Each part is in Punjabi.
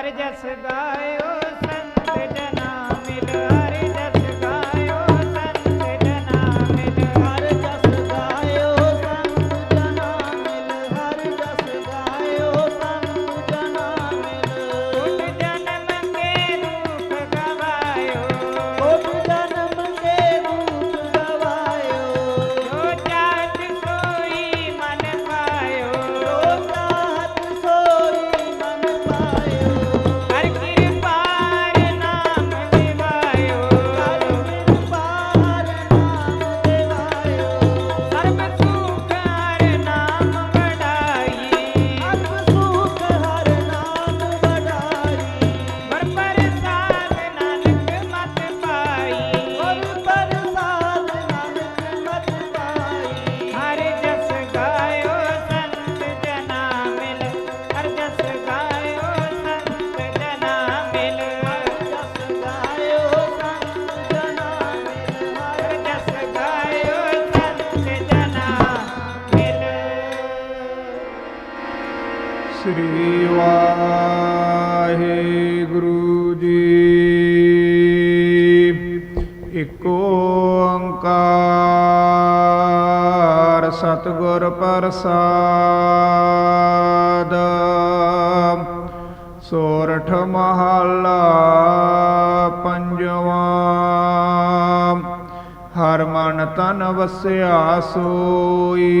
ਹਰ ਜਸ ਗਾਇਓ ਸ੍ਰੀ ਵਾਹਿਗੁਰੂ ਜੀ। ਇਕ ਓੰਕਾਰ ਸਤਿਗੁਰ ਪ੍ਰਸਾਦ। ਸੋਰਠ ਮਹੱਲਾ ਪੰਜਵਾਂ। ਹਰ ਮਨ ਤਨ ਵਸਿਆ ਸੋਈ।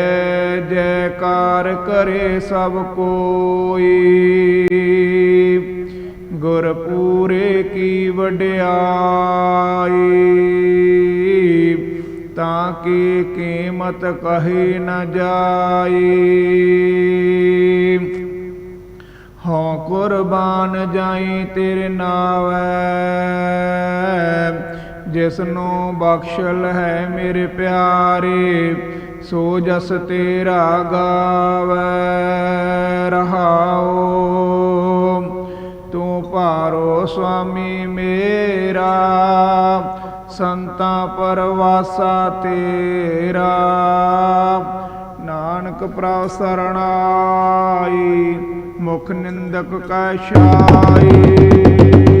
ਜੈਕਾਰ ਕਰੇ ਸਭ ਕੋਈ। ਗੁਰ ਪੂਰੇ ਕੀ ਵਡਿਆਈ, ਤਾਂ ਕੀ ਕੀਮਤ ਕਹੀ ਨ ਜਾਈ। ਹਉ ਕੁਰਬਾਨ ਜਾਈ ਤੇਰੇ ਨਾਵੈ ਜਿਸ ਨੂੰ ਬਖਸ਼ਲ ਹੈ ਮੇਰੇ ਪਿਆਰੇ। ਸੋ ਜਸ ਤੇਰਾ ਗਾਵੈ, ਰਹਾਓ। ਤੂੰ ਭਾਰੋ ਸੁਆਮੀ ਮੇਰਾ, ਸੰਤਾਂ ਪਰਵਾਸਾ ਤੇਰਾ। ਨਾਨਕ ਪ੍ਰਭ ਸਰਣਾਈ, ਮੁਖ ਨਿੰਦਕ ਕੈ ਛਾਈ।